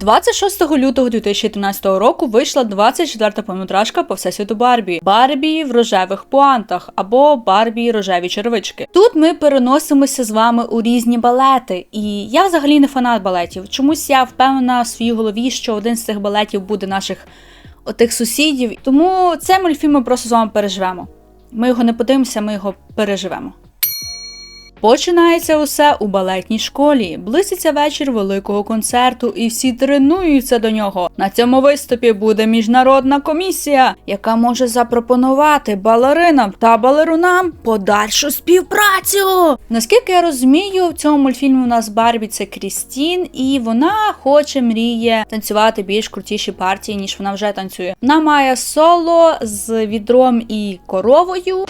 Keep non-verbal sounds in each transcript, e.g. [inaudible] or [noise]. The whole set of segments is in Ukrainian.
26 лютого 2013 року вийшла 24-та повнометражка по всесвіту Барбі Барбі в рожевих пуантах або Барбі рожеві червички. Тут ми переносимося з вами у різні балети, і я взагалі не фанат балетів. Чомусь я впевнена в своїй голові, що один з цих балетів буде наших отих сусідів. Тому цей мультфільм ми просто з вами переживемо. Ми його не подивимося, ми його переживемо. Починається усе у балетній школі. Близиться вечір великого концерту, і всі тренуються до нього. На цьому виступі буде міжнародна комісія, яка може запропонувати балеринам та балерунам подальшу співпрацю. Наскільки я розумію, в цьому мультфільмі у нас Барбі це Крістін, і вона хоче мріє танцювати більш крутіші партії, ніж вона вже танцює. Вона має соло з відром і коровою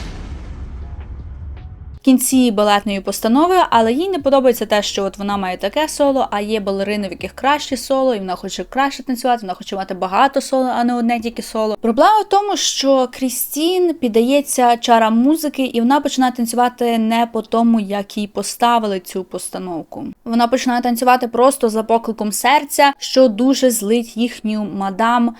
кінці балетної постанови, але їй не подобається те, що от вона має таке соло, а є балерини, в яких краще соло, і вона хоче краще танцювати, вона хоче мати багато соло, а не одне тільки соло. Проблема в тому, що Крістін піддається чарам музики, і вона починає танцювати не по тому, як їй поставили цю постановку. Вона починає танцювати просто за покликом серця, що дуже злить їхню мадам.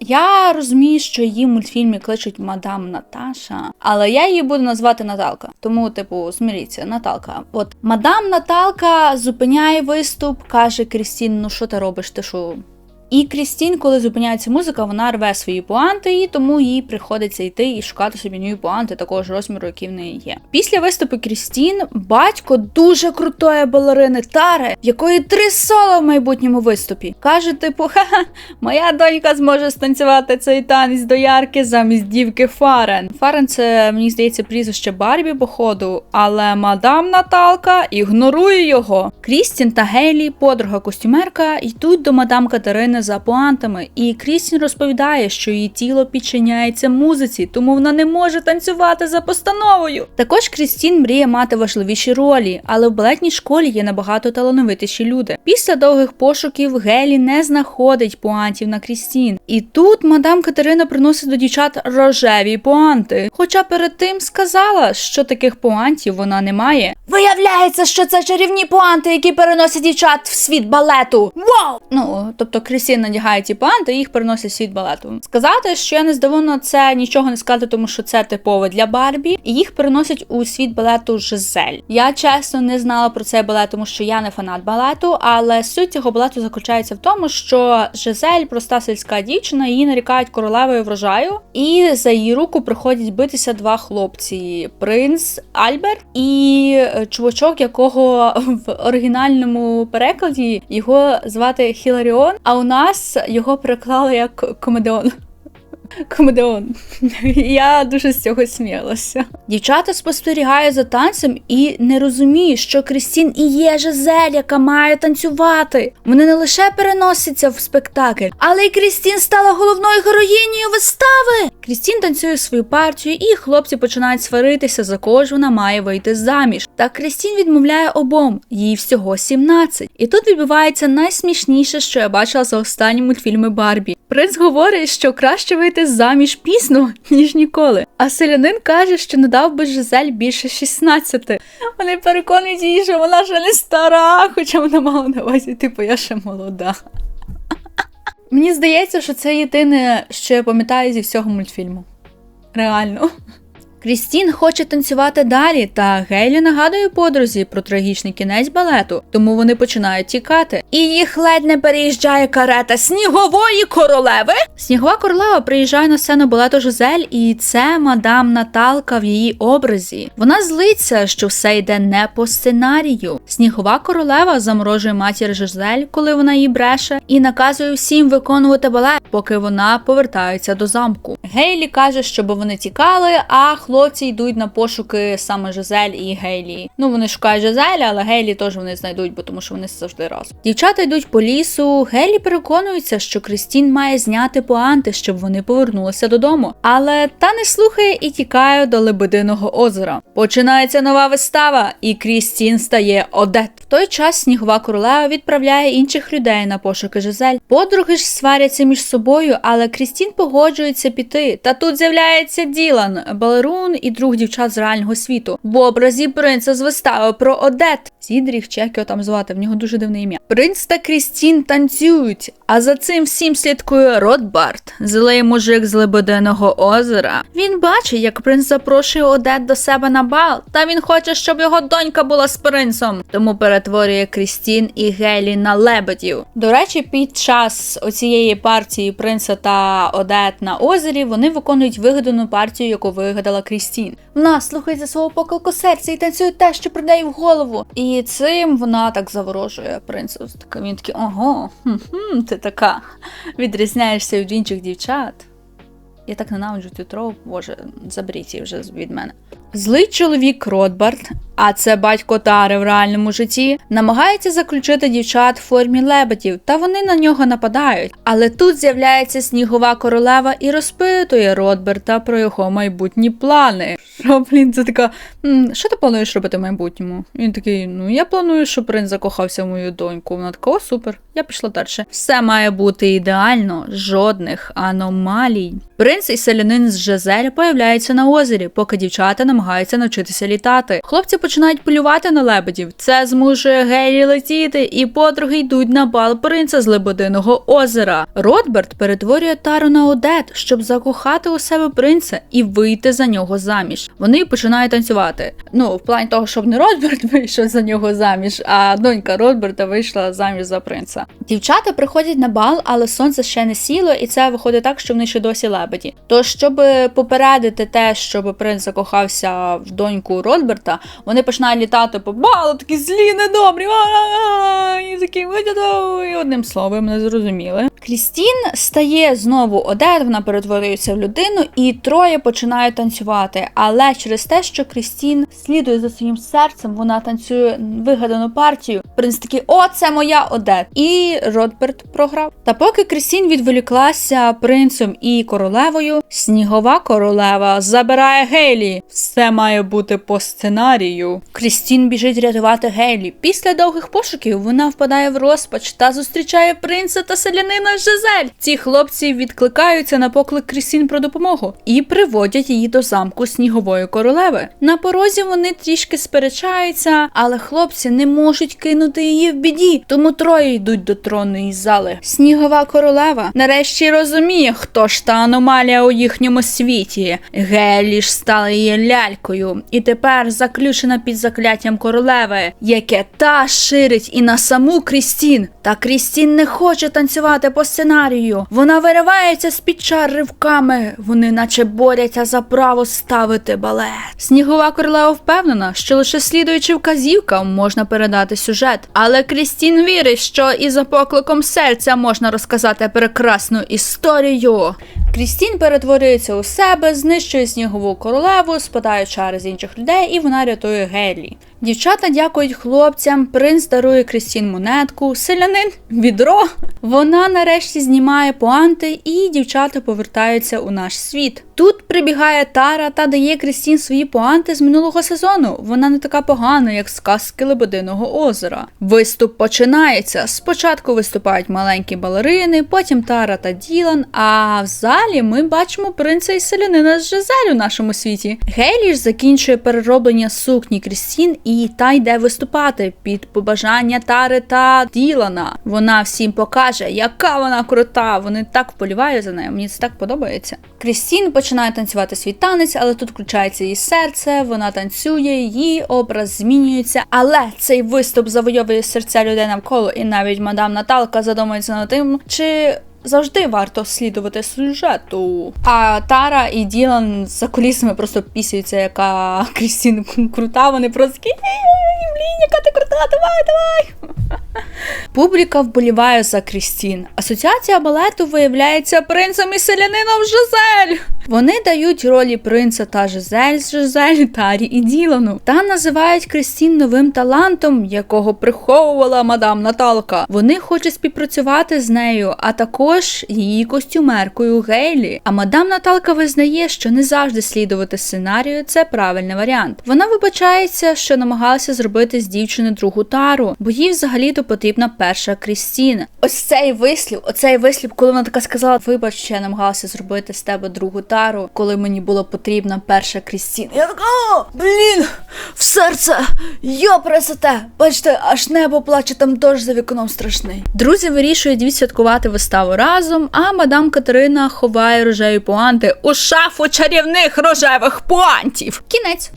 Я розумію, що її в мультфільмі кличуть мадам Наташа, але я її буду назвати Наталка. Тому, типу, зміріться, Наталка. От мадам Наталка зупиняє виступ, каже Крістін: ну що ти робиш? Ти що? І Крістін, коли зупиняється музика, вона рве свої пуанти, і тому їй приходиться йти і шукати собі нові пуанти такого ж розміру, які в неї є. Після виступу Крістін батько дуже крутої балерини Тари, якої три соло в майбутньому виступі, каже: типу, ха-ха, моя донька зможе станцювати цей танець до ярки замість дівки Фарен. Фарен це мені здається прізвище Барбі, походу, але мадам Наталка ігнорує його. Крістін та Гейлі, подруга костюмерка, йдуть до мадам Катерини за пуантами, і Крістін розповідає, що її тіло підчиняється музиці, тому вона не може танцювати за постановою. Також Крістін мріє мати важливіші ролі, але в балетній школі є набагато талановитіші люди. Після довгих пошуків Гелі не знаходить пуантів на Крістін. І тут мадам Катерина приносить до дівчат рожеві пуанти. Хоча перед тим сказала, що таких пуантів вона не має. Виявляється, що це чарівні пуанти, які переносять дівчат в світ балету. Вау! Ну, тобто Крістін надягає ті пуанти і їх переносить в світ балету. Сказати, що я не здивована, це нічого не сказати, тому що це типове для Барбі, і їх переносять у світ балету Жизель. Я чесно не знала про цей балет, тому що я не фанат балету, але суть цього балету заключається в тому, що Жизель проста сільська дівчина, її нарікають королевою врожаю, і за її руку приходять битися два хлопці: принц Альберт і е, чувачок, якого [laughs] в оригінальному перекладі його звати Хіларіон. А у нас його переклали як комедіон. Комедіон. [laughs] Я дуже з цього сміялася. Дівчата спостерігають за танцем і не розуміють, що Крістін і є Жизель, яка має танцювати. Вони не лише переносяться в спектакль, але й Крістін стала головною героїнею вистави. Крістін танцює свою партію, і хлопці починають сваритися, за кого вона має вийти заміж. Та Крістін відмовляє обом, їй всього 17. І тут відбувається найсмішніше, що я бачила за останні мультфільми Барбі. Принц говорить, що краще вийти заміж пізно, [laughs] ніж ніколи. А селянин каже, що не дав би Жизель більше 16. Вони переконують її, що вона ще не стара, хоча вона мала на увазі, типу, я ще молода. [laughs] Мені здається, що це єдине, що я пам'ятаю зі всього мультфільму. Реально. Крістін хоче танцювати далі, та Гейлі нагадує подрузі про трагічний кінець балету, тому вони починають тікати. І їх ледь не переїжджає карета снігової королеви. Снігова королева приїжджає на сцену балету Жизель, і це мадам Наталка в її образі. Вона злиться, що все йде не по сценарію. Снігова королева заморожує матір Жизель, коли вона її бреше, і наказує всім виконувати балет, поки вона повертається до замку. Гейлі каже, щоб вони тікали, а хлопці йдуть на пошуки саме Жизель і Гейлі. Ну вони шукають Жизель, але Гейлі теж вони знайдуть, бо тому що вони завжди разом. Дівчата йдуть по лісу. Гейлі переконується, що Крістін має зняти пуанти, щоб вони повернулися додому. Але та не слухає і тікає до Лебединого озера. Починається нова вистава, і Крістін стає одет. В той час снігова королева відправляє інших людей на пошуки Жизель. Подруги ж сваряться між собою, але Крістін погоджується піти. Та тут з'являється Ділан, балерун красун і друг дівчат з реального світу. В образі принца з вистави про Одет. Сідріх, як його там звати, в нього дуже дивне ім'я. Принц та Крістін танцюють, а за цим всім слідкує Ротбарт, злий мужик з Лебединого озера. Він бачить, як принц запрошує Одет до себе на бал, та він хоче, щоб його донька була з принцем, тому перетворює Крістін і Гелі на лебедів. До речі, під час оцієї партії принца та Одет на озері вони виконують вигадану партію, яку вигадала Крістін. Вона слухається свого поклику серця і танцює те, що прийде в голову. І цим вона так заворожує принца. Так він такий, ого, хм, ти така відрізняєшся від інших дівчат. Я так ненавиджу цю троп, боже, заберіть її вже від мене. Злий чоловік Ротбард, а це батько Тари в реальному житті, намагається заключити дівчат в формі лебедів, та вони на нього нападають. Але тут з'являється снігова королева і розпитує Ротберта про його майбутні плани. Що, блін, це така. Що ти плануєш робити в майбутньому? Він такий: ну я планую, щоб принц закохався в мою доньку. Вона така, о, супер, я пішла далі. Все має бути ідеально, жодних аномалій. Принц і селянин з Жизель появляються на озері, поки дівчата намагаються навчитися літати. Хлопці починають полювати на лебедів. Це змушує Гейлі летіти, і подруги йдуть на бал принца з Лебединого озера. Ротберт перетворює Тару на Одет, щоб закохати у себе принца і вийти за нього заміж. Вони починають танцювати. Ну, в плані того, щоб не Ротберт [laughs] вийшов за нього заміж, а донька Ротберта вийшла заміж за принца. Дівчата приходять на бал, але сонце ще не сіло, і це виходить так, що вони ще досі лебеді. Тож, щоб попередити те, щоб принц закохався в доньку Ротберта, вони починають літати по балу, такі злі, недобрі, і такі і одним словом, не зрозуміли. Крістін стає знову Одет, вона перетворюється в людину, і троє починають танцювати. Але через те, що Крістін слідує за своїм серцем, вона танцює вигадану партію. Принц такий, о, це моя Одет. І Ротберт програв. Та поки Крістін відволіклася принцем і королевою, снігова королева забирає Гейлі. Все має бути по сценарію. Крістін біжить рятувати Гейлі. Після довгих пошуків вона впадає в розпач та зустрічає принца та селянина Жизель. Ці хлопці відкликаються на поклик Крістін про допомогу і приводять її до замку снігової королеви. На порозі вони трішки сперечаються, але хлопці не можуть кинути її в біді, тому троє йдуть до тронної зали. Снігова королева нарешті розуміє, хто ж та аномалія у їхньому світі. Гелі ж стала її лялькою, і тепер заключена під закляттям королеви, яке та ширить і на саму Крістін. Та Крістін не хоче танцювати по сценарію. Вона виривається з під чар ривками. Вони наче борються за право ставити балет. Снігова королева впевнена, що лише слідуючи вказівкам можна передати сюжет. Але Крістін вірить, що і за покликом серця можна розказати прекрасну історію. Крістін перетворюється у себе, знищує снігову королеву, спадає чари з інших людей, і вона рятує Гелі. Дівчата дякують хлопцям, принц дарує Крістін монетку, селянин відро. Вона нарешті знімає пуанти, і дівчата повертаються у наш світ. Тут прибігає Тара та дає Крістін свої пуанти з минулого сезону. Вона не така погана, як з казки Лебединого озера. Виступ починається. Спочатку виступають маленькі балерини, потім Тара та Ділан. А в залі ми бачимо принца і селянина з Жизель у нашому світі. Гейлі ж закінчує перероблення сукні Крістін і та йде виступати під побажання Тари та Ділана. Вона всім покаже, яка вона крута. Вони так вполівають за нею. Мені це так подобається. Крістін починає танцювати свій танець, але тут включається її серце, вона танцює, її образ змінюється. Але цей виступ завойовує серця людей навколо, і навіть мадам Наталка задумується над тим, чи. Завжди варто слідувати сюжету. А Тара і Ділан за колісами просто пісюються, яка [laughs] Крістін крута. Вони просто блін, яка ти крута, давай, давай. [laughs] Публіка вболіває за Крістін. Асоціація балету виявляється принцем і селянином Жизель. Вони дають ролі принца та Жизель Жизель, Тарі і Ділану та називають Крістін новим талантом, якого приховувала мадам Наталка. Вони хочуть співпрацювати з нею, а також її костюмеркою Гейлі. А мадам Наталка визнає, що не завжди слідувати сценарію це правильний варіант. Вона вибачається, що намагалася зробити з дівчини другу тару, бо їй взагалі світу потрібна перша Крістіна. Ось цей вислів, оцей вислів, коли вона така сказала: Вибач, що я намагалася зробити з тебе другу тару, коли мені була потрібна перша Крістіна. Я така, «О, блін, в серце, йо, пресете. Бачите, аж небо плаче, там дощ за вікном страшний. Друзі вирішують відсвяткувати виставу разом, а мадам Катерина ховає рожеві пуанти у шафу чарівних рожевих пуантів. Кінець.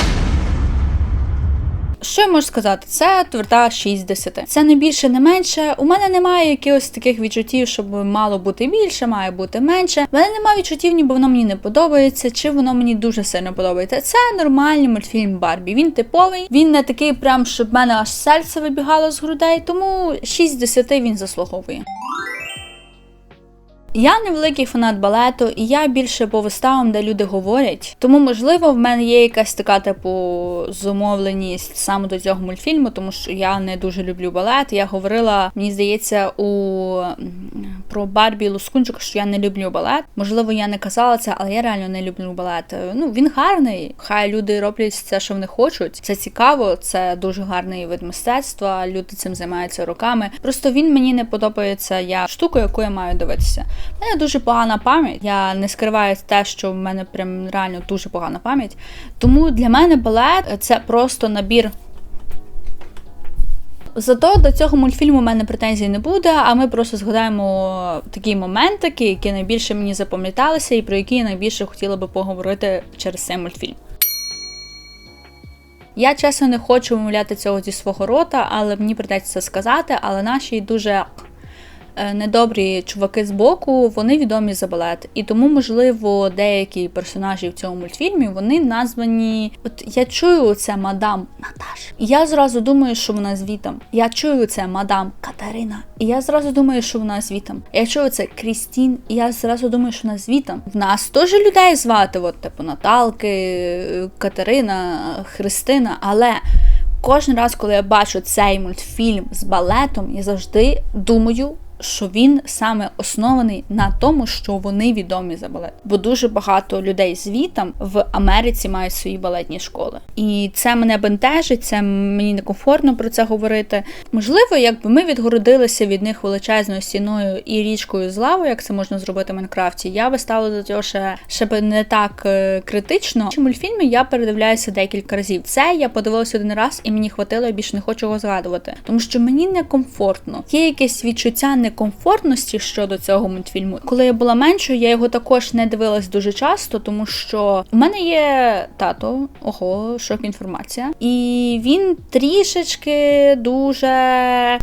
Що я можу сказати? Це тверда 6 10. Це не більше, не менше. У мене немає якихось таких відчуттів, щоб мало бути більше, має бути менше. У мене немає відчуттів, ніби воно мені не подобається, чи воно мені дуже сильно подобається. Це нормальний мультфільм Барбі. Він типовий, він не такий, прям щоб мене аж серце вибігало з грудей, тому 6 з 10 він заслуговує. Я не великий фанат балету, і я більше по виставам, де люди говорять. Тому, можливо, в мене є якась така типу зумовленість саме до цього мультфільму, тому що я не дуже люблю балет. Я говорила, мені здається, у про Барбі Лускунчик, що я не люблю балет. Можливо, я не казала це, але я реально не люблю балет. Ну він гарний. Хай люди роблять це, що вони хочуть. Це цікаво, це дуже гарний вид мистецтва. Люди цим займаються роками. Просто він мені не подобається я штуку, яку я маю дивитися. У мене дуже погана пам'ять. Я не скриваю те, що в мене прям реально дуже погана пам'ять. Тому для мене балет це просто набір. Зато до цього мультфільму в мене претензій не буде, а ми просто згадаємо такі моментики, які найбільше мені запам'яталися, і про які я найбільше хотіла би поговорити через цей мультфільм. Я чесно не хочу вимовляти цього зі свого рота, але мені придеться це сказати. Але наші дуже недобрі чуваки з боку, вони відомі за балет. І тому, можливо, деякі персонажі в цьому мультфільмі вони названі. От я чую це мадам Наташ. І я зразу думаю, що вона звітом. Я чую це мадам Катерина. І я зразу думаю, що вона звітом. Я чую це Крістін, і я зразу думаю, що вона звітом. В нас теж людей звати, от типу Наталки, е, Катерина, Христина, але. Кожен раз, коли я бачу цей мультфільм з балетом, я завжди думаю, що він саме оснований на тому, що вони відомі за балет. Бо дуже багато людей звітом в Америці мають свої балетні школи. І це мене бентежить, це мені некомфортно про це говорити. Можливо, якби ми відгородилися від них величезною стіною і річкою з лавою, як це можна зробити в Майнкрафті, я би ставила до цього ще, ще би не так е, критично. Чи мультфільми я передивляюся декілька разів. Це я подивилася один раз, і мені хватило, я більше не хочу його згадувати, тому що мені некомфортно. Є якесь відчуття некомфортності щодо цього мультфільму. Коли я була меншою, я його також не дивилась дуже часто, тому що у мене є тато, ого, шок інформація, і він трішечки дуже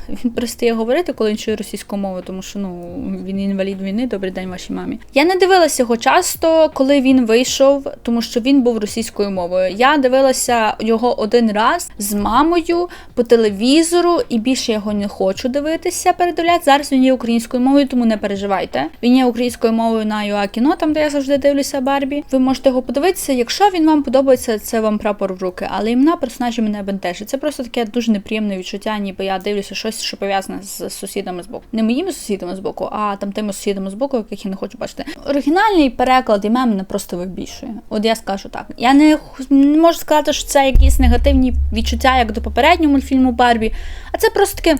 він перестає говорити, коли він чує російську мову, тому що ну він інвалід війни. Добрий день вашій мамі. Я не дивилася його часто, коли він вийшов, тому що він був російською мовою. Я дивилася його один раз з мамою по телевізору, і більше його не хочу дивитися. Передивляти зараз він є українською мовою, тому не переживайте. Він є українською мовою на ЮА кіно, там де я завжди дивлюся Барбі. Ви можете його подивитися. Якщо він вам подобається, це вам прапор в руки. Але імена персонажів мене бентежить. Це просто таке дуже неприємне відчуття, ніби я дивлюся щось, що пов'язане з сусідами з боку. Не моїми сусідами з боку, а там тими сусідами з боку, яких я не хочу бачити. Оригінальний переклад імен мене просто вибільшує. От я скажу так. Я не можу сказати, що це якісь негативні відчуття, як до попереднього мультфільму Барбі. А це просто таке.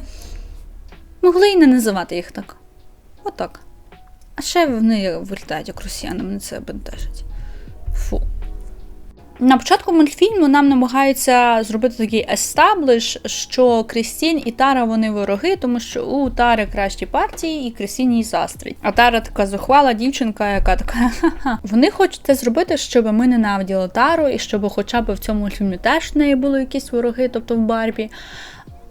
Могли і не називати їх так. Отак. А ще вони виглядають як росіяни, мене це бентежить. Фу. На початку мультфільму нам намагаються зробити такий естаблиш, що Крістін і Тара вони вороги, тому що у Тари кращі партії, і Крістін її застрить. А Тара така зухвала дівчинка, яка така ха-ха. Вони хочуть це зробити, щоб ми ненавиділи Тару, і щоб хоча б в цьому мультфільмі теж в неї були якісь вороги, тобто в Барбі.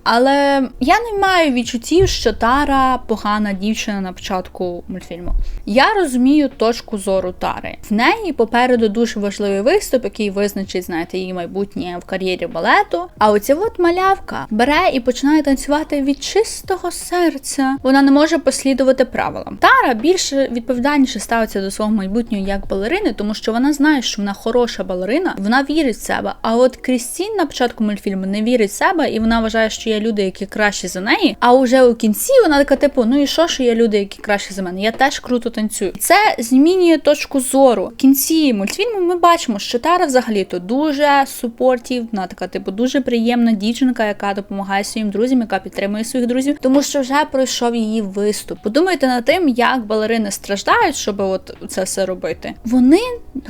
Але я не маю відчуттів, що Тара погана дівчина на початку мультфільму. Я розумію точку зору Тари. В неї попереду дуже важливий виступ, який визначить, знаєте, її майбутнє в кар'єрі балету. А оця от малявка бере і починає танцювати від чистого серця. Вона не може послідувати правилам. Тара більше відповідальніше ставиться до свого майбутнього як балерини, тому що вона знає, що вона хороша балерина, вона вірить в себе. А от Крістін на початку мультфільму не вірить в себе, і вона вважає, що є люди, які кращі за неї. А уже у кінці вона така, типу, ну і що, що є люди, які кращі за мене? Я теж круто танцюю. Це змінює точку зору. В кінці мультфільму ми бачимо, що Тара взагалі то дуже супортів, вона така, типу, дуже приємна дівчинка, яка допомагає своїм друзям, яка підтримує своїх друзів, тому що вже пройшов її виступ. Подумайте над тим, як балерини страждають, щоб от це все робити. Вони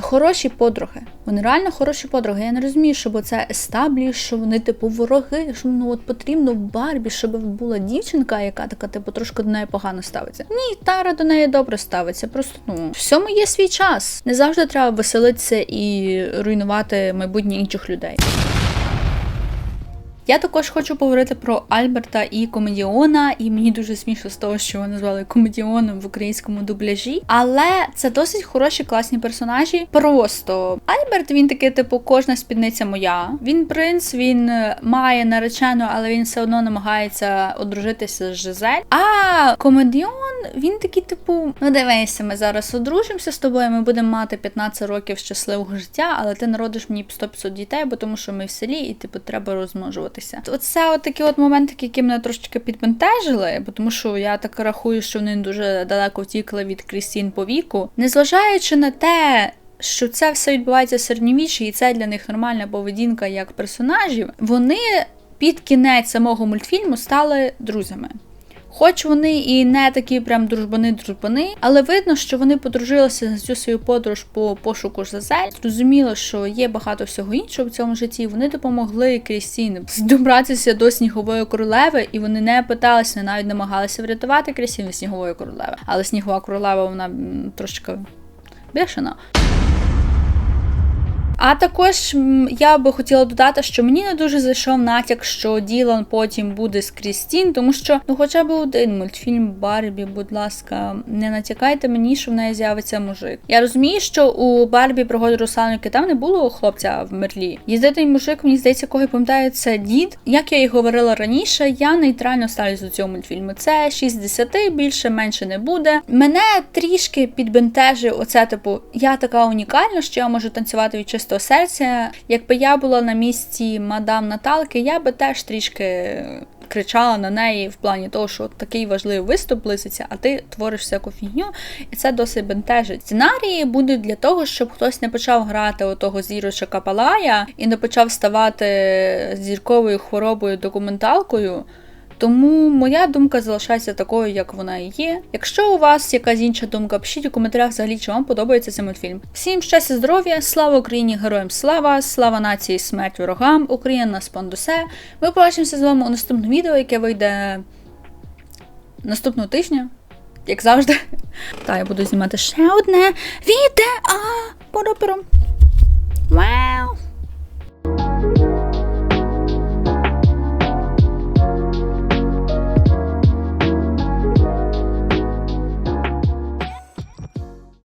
хороші подруги. Вони реально хороші подруги. Я не розумію, щоб це естаблі, що вони типу вороги, що ну от потрібно в Барбі, щоб була дівчинка, яка така, типу, трошки до неї погано ставиться. Ні, Тара до неї добре ставиться. Просто ну всьому є свій час. Не завжди треба веселитися і руйнувати майбутнє інших людей. Я також хочу поговорити про Альберта і комедіона, і мені дуже смішно з того, що його назвали комедіоном в українському дубляжі. Але це досить хороші, класні персонажі. Просто Альберт він такий, типу, кожна спідниця моя. Він принц, він е, має наречену, але він все одно намагається одружитися з Жизель. А комедіон, він такий, типу, ну дивися, ми зараз одружимося з тобою. Ми будемо мати 15 років щасливого життя, але ти народиш мені 100-500 дітей, бо тому що ми в селі, і типу треба розмножуватися. Оце от такі от моменти, які мене трошечки бо тому що я так рахую, що вони дуже далеко втікли від Крістін по віку, незважаючи на те. Що це все відбувається в і це для них нормальна поведінка як персонажів. Вони під кінець самого мультфільму стали друзями. Хоч вони і не такі прям дружбани-дружбани, але видно, що вони подружилися за цю свою подорож по пошуку Жазель. Зрозуміло, що є багато всього іншого в цьому житті. Вони допомогли Крістін добратися до снігової королеви, і вони не питалися, навіть намагалися врятувати Крістін від снігової королеви. Але снігова королева вона трошки бешена. А також я би хотіла додати, що мені не дуже зайшов натяк, що Ділан потім буде з Крістін, тому що ну хоча б один мультфільм Барбі, будь ласка, не натякайте мені, що в неї з'явиться мужик. Я розумію, що у Барбі пригоди русалоньки там не було хлопця в мерлі. Єдиний мужик, мені здається, кого я пам'ятаю, це дід. Як я і говорила раніше, я нейтрально ставлюсь до цього мультфільму. Це 60, більше менше не буде. Мене трішки підбентежив оце, типу, я така унікальна, що я можу танцювати від чистого серця. Якби я була на місці мадам Наталки, я би теж трішки кричала на неї в плані того, що такий важливий виступ близиться, а ти твориш всяку фігню, і це досить бентежить. Сценарії будуть для того, щоб хтось не почав грати отого зірочка Палая і не почав ставати зірковою хворобою документалкою. Тому моя думка залишається такою, як вона і є. Якщо у вас якась інша думка, пишіть у коментарях взагалі, чи вам подобається цей мультфільм. Всім щастя, здоров'я, слава Україні, героям слава, слава нації, смерть ворогам, Україна нас пандусе. Ми побачимося з вами у наступному відео, яке вийде наступного тижня, як завжди. [laughs] Та я буду знімати ще одне відео. Поро-поро. Вау!